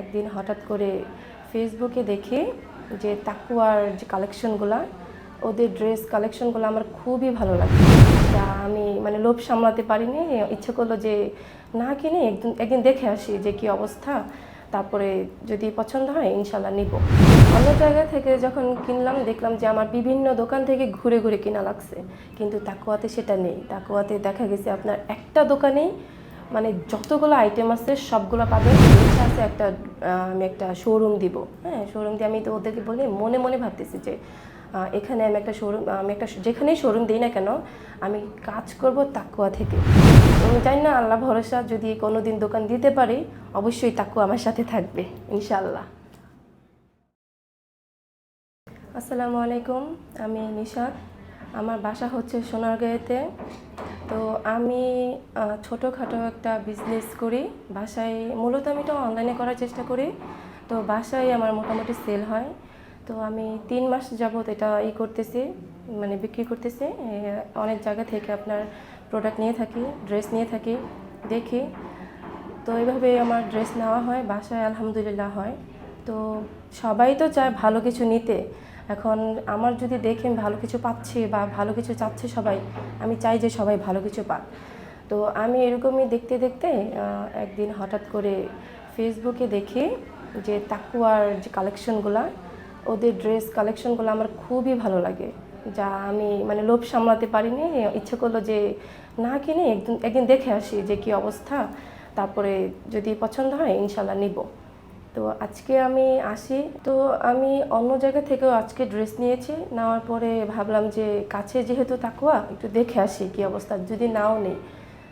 একদিন হঠাৎ করে ফেসবুকে দেখি যে তাকুয়ার যে কালেকশনগুলো ওদের ড্রেস কালেকশনগুলো আমার খুবই ভালো লাগে। তা আমি মানে লোভ সামলাতে পারিনি, ইচ্ছে করল যে না কিনে একদিন একদিন দেখে আসি যে কি অবস্থা। তারপরে যদি পছন্দ হয় ইনশাল্লাহ নিব। অন্য জায়গা থেকে যখন কিনলাম, দেখলাম যে আমার বিভিন্ন দোকান থেকে ঘুরে ঘুরে কিনা লাগছে। কিন্তু তাকুয়াতে সেটা নেই। তাকুয়াতে দেখা গেছে আপনার একটা দোকানেই মানে যতগুলো আইটেম আছে, সবগুলো পাবে। আছে একটা আমি একটা শোরুম দিব। হ্যাঁ শোরুম দিয়ে আমি তো ওদেরকে বলি, মনে মনে ভাবতেছি যে এখানে আমি একটা শোরুম আমি একটা যেখানেই শোরুম দিই না কেন, আমি কাজ করব তাকুয়া থেকে। আমি জানি না, আল্লাহ ভরসা, যদি কোনো দিন দোকান দিতে পারি, অবশ্যই তাকুয়া আমার সাথে থাকবে ইনশাল্লাহ আসসালামু আলাইকুম, আমি নিশাদ আমার বাসা হচ্ছে সোনারগাঁয়েতে তো আমি ছোটোখাটো একটা বিজনেস করি। বাসায়, মূলত আমি এটা অনলাইনে করার চেষ্টা করি। তো বাসায় আমার মোটামুটি সেল হয়। তো আমি তিন মাস যাবত এটা ই করতেছি মানে বিক্রি করতেছি। অনেক জায়গা থেকে আপনার প্রোডাক্ট নিয়ে থাকি ড্রেস নিয়ে থাকি, দেখি। তো এইভাবে আমার ড্রেস নেওয়া হয়, বাসায় আলহামদুলিল্লাহ হয়। তো সবাই তো চায় ভালো কিছু নিতে। এখন আমার যদি দেখে আমি ভালো কিছু পাচ্ছি বা ভালো কিছু চাচ্ছে সবাই, আমি চাই যে সবাই ভালো কিছু পাক। তো আমি এরকমই দেখতে দেখতে একদিন হঠাৎ করে ফেসবুকে দেখি যে তাকুয়ার যে কালেকশনগুলো, ওদের ড্রেস কালেকশনগুলো আমার খুবই ভালো লাগে। যা আমি মানে লোভ সামলাতে পারিনি, ইচ্ছে করল যে না কিনে একদিন একদিন দেখে আসি যে কি অবস্থা। তারপরে যদি পছন্দ হয়, ইনশাল্লাহ নিব। তো আজকে আমি আসি। তো আমি অন্য জায়গা থেকেও আজকে ড্রেস নিয়েছি। নেওয়ার পরে ভাবলাম যে কাছে যেহেতু তাকুয়া, একটু দেখে আসি কি অবস্থা। যদি নাও নেই,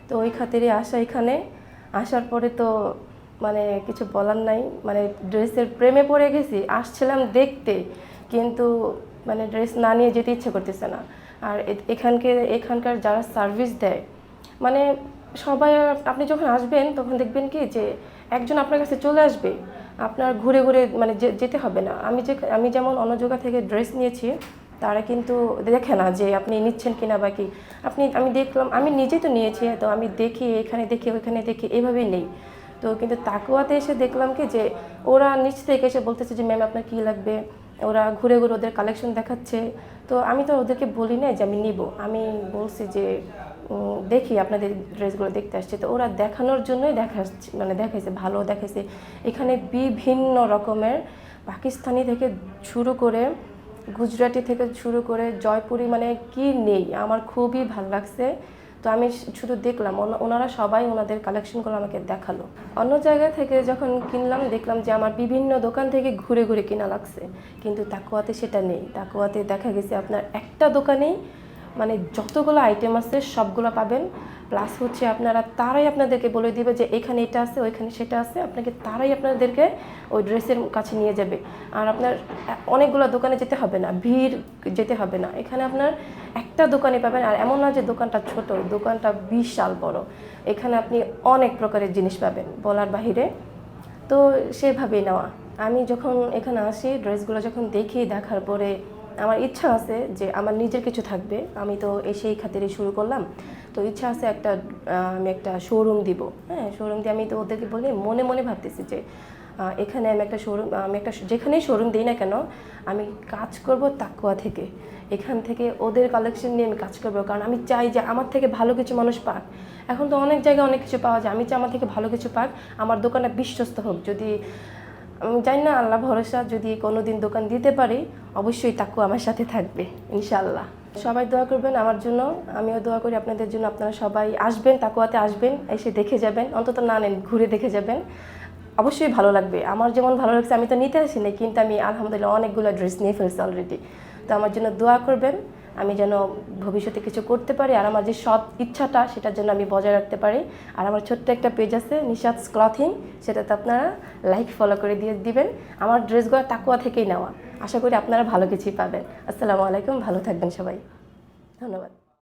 তো ওই খাতিরে আসা এখানে। আসার পরে তো মানে কিছু বলার নাই। মানে ড্রেসের প্রেমে পড়ে গেছি। আসছিলাম দেখতে, কিন্তু মানে ড্রেস না নিয়ে যেতে ইচ্ছে করতেছে না। আর এখানকে, এখানকার যারা সার্ভিস দেয় মানে সবাই, আপনি যখন আসবেন, তখন দেখবেন কি যে একজন আপনার কাছে চলে আসবে। আপনার ঘুরে ঘুরে মানে যেতে হবে না। আমি যে, আমি যেমন অন্য জায়গা থেকে ড্রেস নিয়েছি, তারা কিন্তু দেখে না যে আপনি নিচ্ছেন কিনা বা কি। আপনি, আমি দেখলাম, আমি নিজে তো নিয়েছি, তো আমি দেখি এখানে দেখি, ওইখানে দেখি এভাবেই নেই। তো কিন্তু তাকুয়াতে এসে দেখলাম কি যে, ওরা নিচ থেকে এসে বলতেছে যে, ম্যাম, আপনার কী লাগবে? ওরা ঘুরে ঘুরে ওদের কালেকশন দেখাচ্ছে। তো আমি তো ওদেরকে বলি না যে, আমি নিব। আমি বলছি যে দেখি আপনাদের ড্রেসগুলো দেখতে আসছে। তো ওরা দেখানোর জন্যই দেখা মানে দেখাইছে, ভালো দেখাইছে। এখানে বিভিন্ন রকমের পাকিস্তানি থেকে শুরু করে, গুজরাটি থেকে শুরু করে জয়পুরি মানে কি নেই, আমার খুবই ভালো লাগছে। তো আমি শুধু দেখলাম, ওনা- ওনারা সবাই ওনাদের কালেকশনগুলো আমাকে দেখাল। অন্য জায়গা থেকে যখন কিনলাম, দেখলাম যে আমার বিভিন্ন দোকান থেকে ঘুরে ঘুরে কিনা লাগছে। কিন্তু তাকুয়াতে সেটা নেই। তাকুয়াতে দেখা গেছে আপনার একটা দোকানেই মানে যতগুলো আইটেম আছে, সবগুলো পাবেন। প্লাস হচ্ছে আপনারা তারাই আপনাদেরকে বলে দিবে যে এখানে এটা আছে, ওইখানে সেটা আছে। আপনাকে তারাই আপনাদেরকে ওই ড্রেসের কাছে নিয়ে যাবে। আর আপনার অনেকগুলো দোকানে যেতে হবে না, ভিড় যেতে হবে না। এখানে আপনার একটা দোকানে পাবেন, আর এমন না যে দোকানটা ছোট, দোকানটা বিশাল বড়। এখানে আপনি অনেক প্রকারের জিনিস পাবেন বলার বাহিরে। তো সেভাবেই নেওয়া। আমি যখন এখানে আসি, ড্রেসগুলো যখন দেখি, দেখার পরে আমার ইচ্ছা আছে যে আমার নিজের কিছু থাকবে। আমি তো এসেই খাতিরে শুরু করলাম। তো ইচ্ছা আছে একটা আমি একটা শোরুম দিব। হ্যাঁ শোরুম দিয়ে আমি তো ওদেরকে বলি, মনে মনে ভাবতেছি যে এখানে আমি একটা শোরুম আমি একটা যেখানেই শোরুম দিই না কেন, আমি কাজ করব তাকুয়া থেকে। এখান থেকে ওদের কালেকশন নিয়ে আমি কাজ করব। কারণ আমি চাই যে আমার থেকে ভালো কিছু মানুষ পাক। এখন তো অনেক জায়গায় অনেক কিছু পাওয়া যায়। আমি চাই আমার থেকে ভালো কিছু পাক। আমার দোকানটা বিশ্বস্ত হোক। যদি আমি জানি না, আল্লাহ ভরসা যদি কোনো দিন দোকান দিতে পারি, অবশ্যই তাকু আমার সাথে থাকবে ইনশাল্লাহ সবাই দোয়া করবেন আমার জন্য, আমিও দোয়া করি আপনাদের জন্য, আপনারা সবাই আসবেন তাকুয়াতে আসবেন, এসে দেখে যাবেন, অন্তত না নেন, ঘুরে দেখে যাবেন। অবশ্যই ভালো লাগবে, আমার যেমন ভালো লাগছে, আমি তো নিতে আসিনি, কিন্তু আমি আলহামদুলিল্লাহ অনেকগুলো ড্রেস নিয়ে ফেলছি অলরেডি তো আমার জন্য দোয়া করবেন আমি যেন ভবিষ্যতে কিছু করতে পারি আর আমার যে সৎ ইচ্ছাটা সেটার জন্য আমি বজায় রাখতে পারি। আর আমার ছোট্ট একটা পেজ আছে নিশাদ ক্লথিং সেটাতে আপনারা লাইক ফলো করে দিয়ে দিবেন। আমার ড্রেসগুলো তাকুয়া থেকেই নেওয়া। আশা করি আপনারা ভালো কিছুই পাবেন। আসসালামু আলাইকুম, ভালো থাকবেন সবাই। ধন্যবাদ।